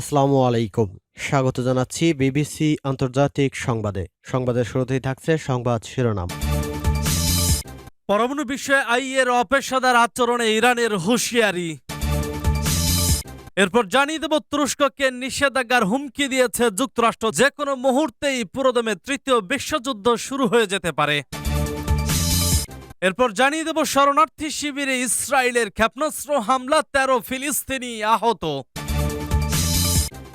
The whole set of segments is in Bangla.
আসসালামু আলাইকুম। স্বাগত জানাচ্ছি বিবিসি আন্তর্জাতিক সংবাদে। সংবাদের শুরুতেই থাকছে সংবাদ শিরোনাম। পরমাণু বিষয়ে আইয়ের অপেশাদার আচরণে ইরানের হুঁশিয়ারি। এরপর জানিয়ে দেব তুরস্ককে নিষেধাজ্ঞার হুমকি দিয়েছে যুক্তরাষ্ট্র। যে কোনো মুহূর্তেই পুরোদমে তৃতীয় বিশ্বযুদ্ধ শুরু হয়ে যেতে পারে। এরপর জানিয়ে দেব শরণার্থী শিবিরে ইসরায়েলের ক্ষেপণাস্ত্র হামলা তেরো ফিলিস্তিনি আহত।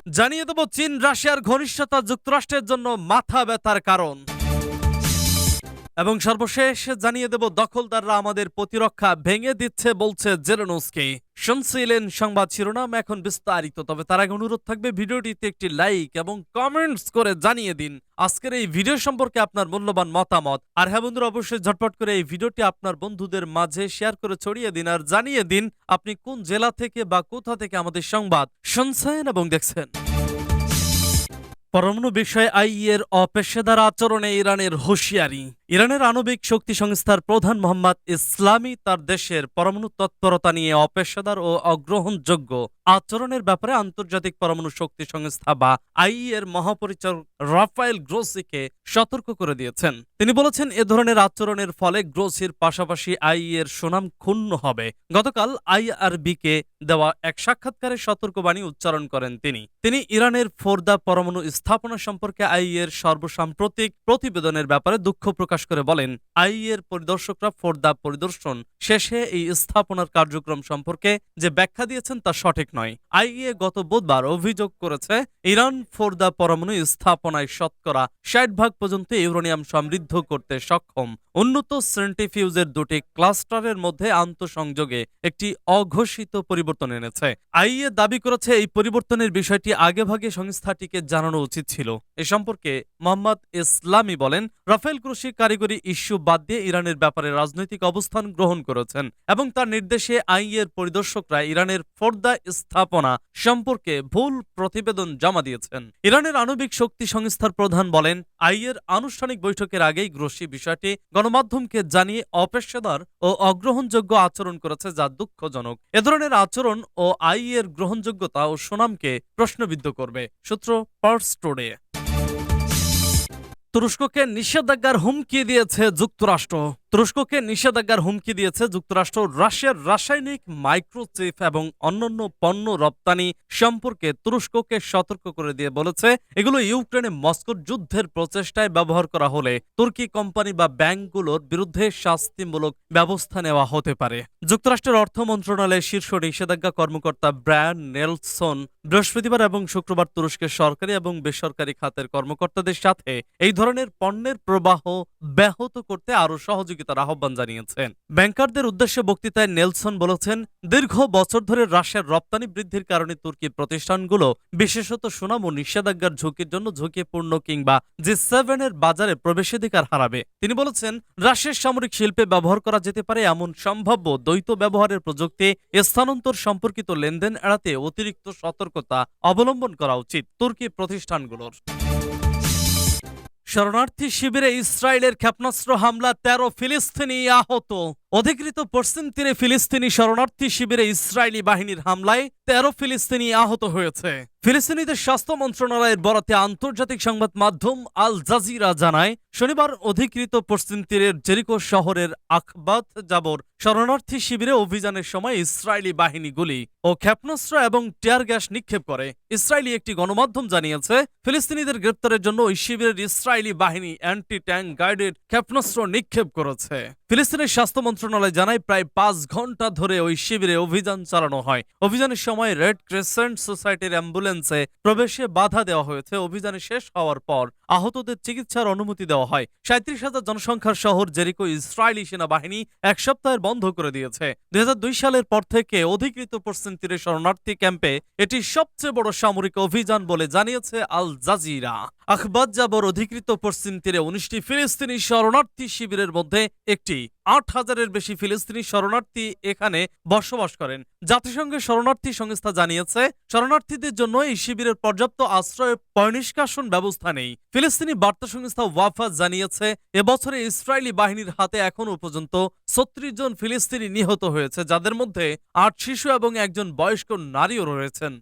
জানিয়ে দেব চীন রাশিয়ার ঘনিষ্ঠতা যুক্তরাষ্ট্রের জন্য মাথা ব্যথার কারণ। এবং সর্বশেষ জানিয়ে দেব, দখলদাররা আমাদের প্রতিরক্ষা ভেঙে দিচ্ছে বলছে জেরেনস্কি। শুনছিলেন সংবাদ শিরোনাম, এখন বিস্তারিত। তবে তার আগে অনুরোধ থাকবে, ভিডিওটিতে একটি লাইক এবং কমেন্টস করে জানিয়ে দিন। আজকের এই ভিডিও সম্পর্কে আপনার মূল্যবান মতামত। আর হ্যাঁ বন্ধুরা, অবশ্যই ঝটপট করে এই ভিডিওটি আপনার বন্ধুদের মাঝে শেয়ার করে ছড়িয়ে দিন আর জানিয়ে দিন, আপনি কোন জেলা থেকে বা কোথা থেকে আমাদের সংবাদ শুনছেন এবং দেখছেন। পরমাণু বিষয়ে আইয়ের অপেশাদার আচরণে ইরানের হুঁশিয়ারি। ইরানের আণবিক শক্তি সংস্থার প্রধান মোহাম্মদ ইসলামী তার দেশের পরমাণু তৎপরতা নিয়ে অপেশাদার ও অগ্রহণযোগ্য আচরণের ব্যাপারে আন্তর্জাতিক পরমাণু শক্তি সংস্থা বা আই এর মহাপরিচালক রাফায়েল গ্রোসিকে সতর্ক করে দিয়েছেন। তিনি বলেছেন, এ ধরনের আচরণের ফলে গ্রোসির পাশাপাশি আই এর সুনাম ক্ষুণ্ণ হবে। গতকাল আইআরবিকে দেওয়া এক সাক্ষাৎকারে সতর্কবাণী উচ্চারণ করেন তিনি। তিনি ইরানের ফোরদা পরমাণু স্থাপনা সম্পর্কে আই এর সর্বসাম্প্রতিক প্রতিবেদনের ব্যাপারে দুঃখ প্রকাশ করে বলেন আইএর পরিদর্শকরা ফোরদা পরিদর্শন, শেষে এই স্থাপনার কার্যক্রম সম্পর্কে যে ব্যাখ্যা দিয়েছেন তা সঠিক নয়। আইএ গত বুধবার অভিযোগ করেছে, ইরান ফোরদা পরমাণু স্থাপনায় শতকরা ষাট ভাগ পর্যন্ত ইউরেনিয়াম সমৃদ্ধ করতে সক্ষম। উন্নত সেন্টিফিউজের দুটি ক্লাস্টারের মধ্যে আন্তঃসংযোগে একটি অঘোষিত পরিবর্তন এনেছে। আইএ দাবি করেছে, এই পরিবর্তনের বিষয়টি আগেভাগে সংস্থাটিকে জানানো উচিত ছিল। এ সম্পর্কে মোহাম্মদ ইসলামী বলেন, রাফেল ক্রুশি কারিগরি ইস্যু বাদ দিয়ে ইরানের ব্যাপারে রাজনৈতিক অবস্থান গ্রহণ করেছেন এবং তার নির্দেশে আইএর পরিদর্শকরা ইরানের ফোর্দা স্থাপনা সম্পর্কে ভুল প্রতিবেদন জমা দিয়েছেন। ইরানের আণবিক শক্তি সংস্থার প্রধান বলেন, আইএর আনুষ্ঠানিক বৈঠকের আগেই গ্রসি বিষয়টি গণমাধ্যমকে জানিয়ে অপেশাদার ও অগ্রহণযোগ্য আচরণ করেছে যা দুঃখজনক। এ ধরনের আচরণ ও আইএর গ্রহণযোগ্যতা ও সুনামকে প্রশ্নবিদ্ধ করবে। সূত্র পার্স টুডে। তুরস্ককে নিষেধাজ্ঞার হুমকি দিয়েছে যুক্তরাষ্ট্র। তুরস্ককে নিষেধাজ্ঞার হুমকি দিয়েছে যুক্তরাষ্ট্র, রাশিয়ার রাসায়নিক মাইক্রোচিপ এবং অন্যান্য পণ্য রপ্তানি সম্পর্কে তুরস্ককে সতর্ক করে দিয়ে বলেছে, এগুলো ইউক্রেনে মস্কোর যুদ্ধের প্রচেষ্টায় ব্যবহার করা হলে তুর্কি কোম্পানি বা ব্যাংকগুলোর বিরুদ্ধে শাস্তিমূলক ব্যবস্থা নেওয়া হতে পারে। যুক্তরাষ্ট্রের অর্থ মন্ত্রণালয়ের শীর্ষ নিষেধাজ্ঞা কর্মকর্তা ব্রায়ান নেলসন বৃহস্পতিবার এবং শুক্রবার তুরস্কের সরকারি এবং বেসরকারি খাতের কর্মকর্তাদের সাথে এই ধরনের পণ্যের প্রবাহ ব্যাহত করতে আরও সহযোগিতার আহ্বান জানিয়েছেন। ব্যাংকারদের উদ্দেশ্যে বক্তৃতায় নেলসন বলেছেন, দীর্ঘ বছর ধরে রাশিয়ার রপ্তানি বৃদ্ধির কারণে তুর্কি প্রতিষ্ঠানগুলো, বিশেষত সুনাম ও নিষেধাজ্ঞার ঝুঁকির জন্য ঝুঁকিপূর্ণ কিংবা জি সেভেনের বাজারে প্রবেশাধিকার হারাবে। তিনি বলেছেন, রাশিয়ার সামরিক শিল্পে ব্যবহার করা যেতে পারে এমন সম্ভাব্য দ্বৈত ব্যবহারের প্রযুক্তি, স্থানান্তর সম্পর্কিত লেনদেন এড়াতে অতিরিক্ত সতর্কতা অবলম্বন করা উচিত তুর্কি প্রতিষ্ঠানগুলোর। শরণার্থী শিবিরে ইসরায়েলের ক্ষেপণাস্ত্র হামলা তেরো ফিলিস্তিনি আহত। অধিকৃত পশ্চিম তীরে ফিলিস্তিনি শরণার্থী শিবিরে ইসরায়েলি বাহিনীর হামলায় তেরো ফিলিস্তিনি আহত হয়েছে। ফিলিস্তিনিদের স্বাস্থ্য মন্ত্রণালয়ের বরাতে আন্তর্জাতিক সংবাদ মাধ্যম আল জাজিরা জানায়, শনিবার অধিকৃত পশ্চিম তীরের জেরিকো শহরের আখবাত জাবর শরণার্থী শিবিরে অভিযানের সময় ইসরায়েলি বাহিনী গুলি ও ক্ষেপণাস্ত্র এবং টিয়ার গ্যাস নিক্ষেপ করে। ইসরায়েলি একটি গণমাধ্যম জানিয়েছে, ফিলিস্তিনিদের গ্রেপ্তারের জন্য ওই শিবিরের ইসরায়েলি বাহিনী অ্যান্টি ট্যাঙ্ক গাইডেড ক্ষেপণাস্ত্র নিক্ষেপ করেছে। ফিলিস্তিনের স্বাস্থ্য মন্ত্রণালয় জানায়, প্রায় পাঁচ ঘণ্টা ধরে ওই শিবিরে অভিযান চালানো হয়। অভিযানের সময় রেড ক্রেসেন্ট সোসাইটির অ্যাম্বুলেন্সে প্রবেশে বাধা দেওয়া হয়েছে। অভিযানে শেষ হওয়ার পর আহতদের চিকিৎসার অনুমতি দেওয়া হয়। সাঁত্রিশ হাজার জনসংখ্যার শহর জেরিকো ইসরায়েলি সেনাবাহিনী এক সপ্তাহের বন্ধ করে দিয়েছে। দুই হাজার দুই সালের পর থেকে অধিকৃত পশ্চিম তীরে শরণার্থী ক্যাম্পে এটি সবচেয়ে বড় সামরিক অভিযান বলে জানিয়েছে আল জাজিরা। আখবাদ জাবর অধিকৃত পশ্চিম তীরে উনিশটি ফিলিস্তিনি শরণার্থী শিবিরের মধ্যে একটি। আট হাজারের বেশি ফিলিস্তিনি শরণার্থী এখানে বসবাস করেন। জাতিসংঘের শরণার্থী সংস্থা জানিয়েছে, শরণার্থীদের জন্য এই শিবিরের পর্যাপ্ত আশ্রয় পয়নিষ্কাশন ব্যবস্থা নেই। ফিলিস্তিনি বার্তা সংস্থা ওয়াফা জানিয়েছে, এবছরে ইসরায়েলি বাহিনীর হাতে এখনও পর্যন্ত ছত্রিশ জন ফিলিস্তিনি নিহত হয়েছে, যাদের মধ্যে আট শিশু এবং একজন বয়স্ক নারীও রয়েছেন।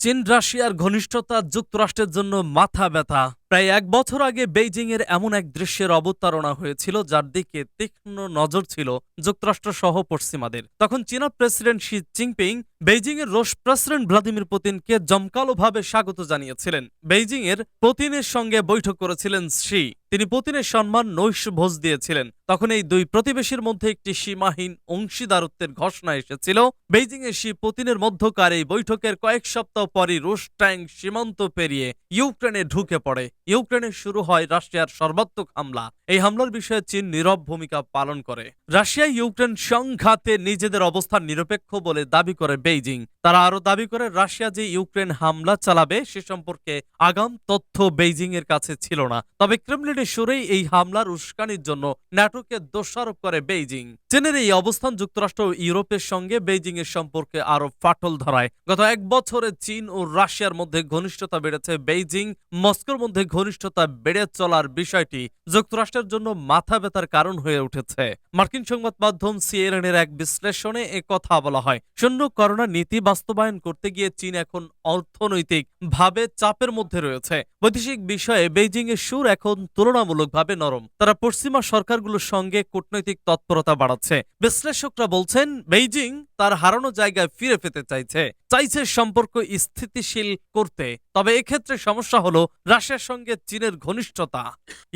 চীন রাশিয়ার ঘনিষ্ঠতা যুক্তরাষ্ট্রের জন্য মাথা ব্যথা। প্রায় এক বছর আগে বেইজিং এর এমন এক দৃশ্যের অবতারণা হয়েছিল যার দিকে তীক্ষ্ণ নজর ছিল যুক্তরাষ্ট্র সহ পশ্চিমাদের। তখন চীনা প্রেসিডেন্ট শি জিনপিং বেইজিং এর রুশ প্রেসিডেন্ট ভ্লাদিমির পুতিনকে জমকালোভাবে স্বাগত জানিয়েছিলেন। বেইজিং এর পুতিনের সঙ্গে বৈঠক করেছিলেন শি। তিনি পুতিনের সম্মান নৈশ ভোজ দিয়েছিলেন। তখন এই দুই প্রতিবেশীর মধ্যে একটি সীমাহীন অংশীদারত্বের ঘোষণা এসেছিল। বেইজিং এ শি পুতিনের মধ্যকার এই বৈঠকের কয়েক সপ্তাহ পরই রুশ ট্যাঙ্ক সীমান্ত পেরিয়ে ইউক্রেনে ঢুকে পড়ে। ইউক্রেনে শুরু হয় রাশিয়ার সর্বাত্মক হামলা। এই হামলার বিষয়ে চীন নীরব ভূমিকা পালন করে। রাশিয়া ইউক্রেন সংঘাতে নিজেদের অবস্থান নিরপেক্ষ বলে দাবি করে বেইজিং। তারা আরও দাবি করে, রাশিয়া যে ইউক্রেন হামলা চালাবে সে সম্পর্কে আগাম তথ্য বেইজিং এর কাছে ছিল না। তবে ক্রেমলিনের সুরেই এই হামলার উস্কানির জন্য ন্যাটোকে দোষারোপ করে বেইজিং। চীনের এই অবস্থান যুক্তরাষ্ট্র ও ইউরোপের সঙ্গে বেইজিং এর সম্পর্কে আরও ফাটল ধরায়। গত এক বছরে চীন ও রাশিয়ার মধ্যে ঘনিষ্ঠতা বেড়েছে। বেইজিং মস্কোর মধ্যে ঘনিষ্ঠতা বেড়ে চলার বিষয়টি যুক্তরাষ্ট্রের জন্য মাথা ব্যথার কারণ হয়ে উঠেছে। মার্কিন সংবাদ মাধ্যম সিএনএন এর এক বিশ্লেষণে এ কথা বলা হয়। শূন্য করোনা নীতি বাস্তবায়ন করতে গিয়ে চীন এখন অর্থনৈতিক ভাবে চাপের মধ্যে রয়েছে। বৈদেশিক বিষয়ে বেইজিং এর সুর এখন তুলনামূলকভাবে নরম। তারা পশ্চিমা সরকারগুলোর সঙ্গে কূটনৈতিক তৎপরতা বাড়াচ্ছে। বিশ্লেষকরা বলছেন, বেইজিং তার হারানো জায়গায় ফিরে পেতে চাইছে। চাইছে সম্পর্ক স্থিতিশীল করতে। তবে এক্ষেত্রে সমস্যা হলো রাশিয়ার সঙ্গে চীনের ঘনিষ্ঠতা।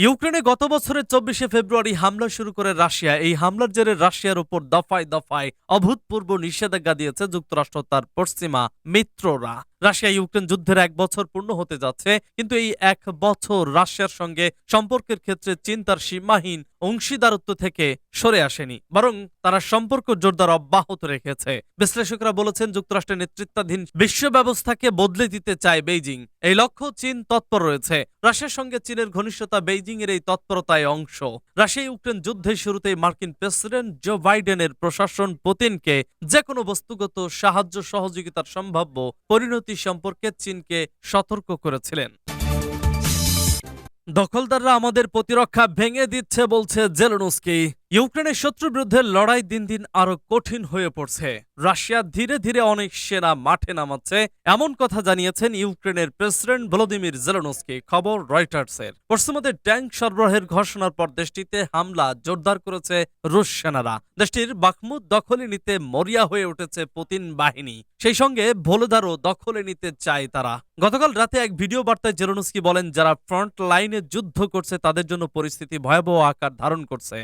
ইউক্রেনে গত বছরের চব্বিশে ফেব্রুয়ারি হামলা শুরু করে রাশিয়া। এই হামলার জেরে রাশিয়ার উপর দফায় দফায় অভূতপূর্ব নিষেধাজ্ঞা দিয়েছে যুক্তরাষ্ট্র তার পশ্চিমা মিত্ররা। রাশিয়া ইউক্রেন যুদ্ধের এক বছর পূর্ণ হতে যাচ্ছে, কিন্তু এই এক বছর রাশিয়ার সঙ্গে সম্পর্কের ক্ষেত্রে চিন্তার তার সীমাহীন অংশীদারত্ব থেকে সরে আসেনি, বরং তারা সম্পর্ক জোরদার অব্যাহত রেখেছে। বিশ্লেষকরা বলেছেন, যুক্তরাষ্ট্রের নেতৃত্বাধীন বিশ্ব ব্যবস্থাকে বদলে দিতে চায় বেইজিং। এই লক্ষ্য চীন তৎপর রয়েছে। রাশিয়ার সঙ্গে চীনের ঘনিষ্ঠতা বেইজিং এর এই তৎপরতায় অংশ। রাশিয়া ইউক্রেন যুদ্ধের শুরুতেই মার্কিন প্রেসিডেন্ট জো বাইডেনের প্রশাসন পুতিনকে যে কোনো বস্তুগত সাহায্য সহযোগিতার সম্ভাব্য পরিণতি সম্পর্কে চীনকে সতর্ক করেছিলেন। দখলদাররা আমাদের প্রতিরক্ষা ভেঙে দিচ্ছে বলছে জেলনুস্কি। ইউক্রেনের শত্রুর বিরুদ্ধে লড়াই দিন দিন আরও কঠিন হয়ে পড়ছে। রাশিয়া ধীরে ধীরে অনেক সেনা মাঠে নামাচ্ছে, এমন কথা জানিয়েছেন ইউক্রেনের প্রেসিডেন্ট ভলোদিমির জেলনস্কি, খবর রয়টার্সের। পশ্চিমাদের ট্যাঙ্ক সরবরাহের ঘোষণার পর দেশটিতে হামলা জোরদার করেছে রুশ সেনারা। দেশটির বাখমুদ দখলে নিতে মরিয়া হয়ে উঠেছে পুতিন বাহিনী। সেই সঙ্গে ভোলেদারও দখলে নিতে চায় তারা। গতকাল রাতে এক ভিডিও বার্তায় জেরোনস্কি বলেন, যারা ফ্রন্ট লাইনে যুদ্ধ করছে তাদের জন্য পরিস্থিতি ভয়াবহ আকার ধারণ করছে।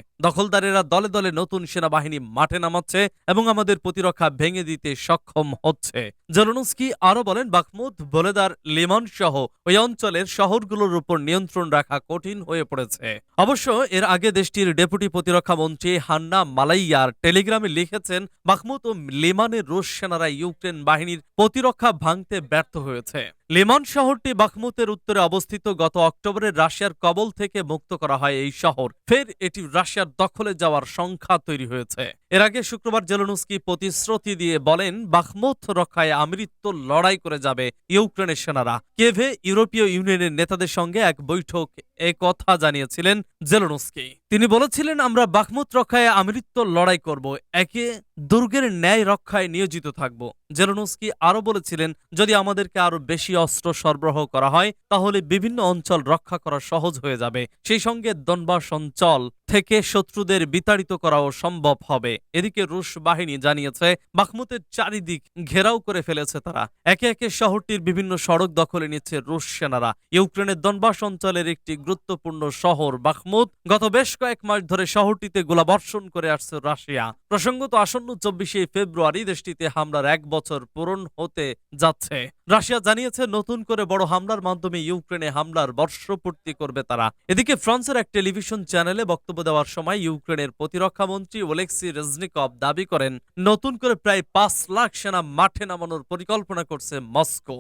দখলদারেরা দলে দলে নতুন সেনাবাহিনী মাঠে নামাচ্ছে এবং আমাদের প্রতিরক্ষা ভেঙে দিতে সক্ষম হচ্ছে। জেরোনস্কি আরও বলেন, বাখমুদ ভোলেদার লিমন সহ ওই অঞ্চলের শহরগুলোর উপর নিয়ন্ত্রণ রাখা কঠিন হয়ে পড়েছে। অবশ্য এর আগে দেশটির ডেপুটি প্রতিরক্ষা মন্ত্রী হান্না মালাইয়ার টেলিগ্রামে লিখেছেন, বাখমুদ ও লিমানের রুশ সেনারা ইউক্রেন বাহিনীর প্রতিরক্ষা ভাঙতে ব্যর্থ হয়েছে। লিমান শহরটি বাখমুতের উত্তরে অবস্থিত। গত অক্টোবরে রাশিয়ার কবল থেকে মুক্ত করা হয় এই শহর। ফের এটি রাশিয়ার দখলে যাওয়ার সংখ্যা তৈরি হয়েছে। এর আগে শুক্রবার জেলনুস্কি প্রতিশ্রুতি দিয়ে বলেন, বাখমুত রক্ষায় আমৃত্য লড়াই করে যাবে ইউক্রেনের সেনারা। কেভে ইউরোপীয় ইউনিয়নের নেতাদের সঙ্গে এক বৈঠক এ কথা জানিয়েছিলেন জেলনুস্কি। তিনি বলেছিলেন, আমরা বাখমুত রক্ষায় আমৃত্য লড়াই করব, একে দুর্গের ন্যায় রক্ষায় নিয়োজিত থাকব। জেলনুস্কি আরও বলেছিলেন, যদি আমাদেরকে আরও বেশি অস্ত্র সরবরাহ করা হয়, তাহলে বিভিন্ন অঞ্চল রক্ষা করা সহজ হয়ে যাবে। সেই সঙ্গে দনবাস অঞ্চল থেকে শত্রুদের বিতাড়িত করাও সম্ভব হবে। এদিকে রুশ বাহিনী জানিয়েছে বাখমুতের চারিদিক ঘেরাও করে ফেলেছে তারা। একে একে শহরটির বিভিন্ন সড়ক দখলে নিচ্ছে রুশ সেনারা। ইউক্রেনের দনবাস অঞ্চলের একটি গুরুত্বপূর্ণ শহর বাখমুত গত বেশ কয়েক মাস ধরে শহরটিতে গোলাবর্ষণ করে আসছে রাশিয়া। প্রসঙ্গত আসন্ন চব্বিশে ফেব্রুয়ারি দেশটিতে হামলার এক বছর পূরণ হতে যাচ্ছে। রাশিয়া জানিয়েছে, নতুন করে বড় হামলার মাধ্যমে ইউক্রেনে হামলার বর্ষপূর্তি করবে তারা। এদিকে ফ্রান্সের এক টেলিভিশন চ্যানেলে বক্তব্য দেওয়ার সময় ইউক্রেনের প্রতিরক্ষা মন্ত্রী ওলেক্সি রেজনিকভ দাবি করেন, নতুন করে প্রায় পাঁচ লাখ সেনা মাঠে নামানোর পরিকল্পনা করছে মস্কো।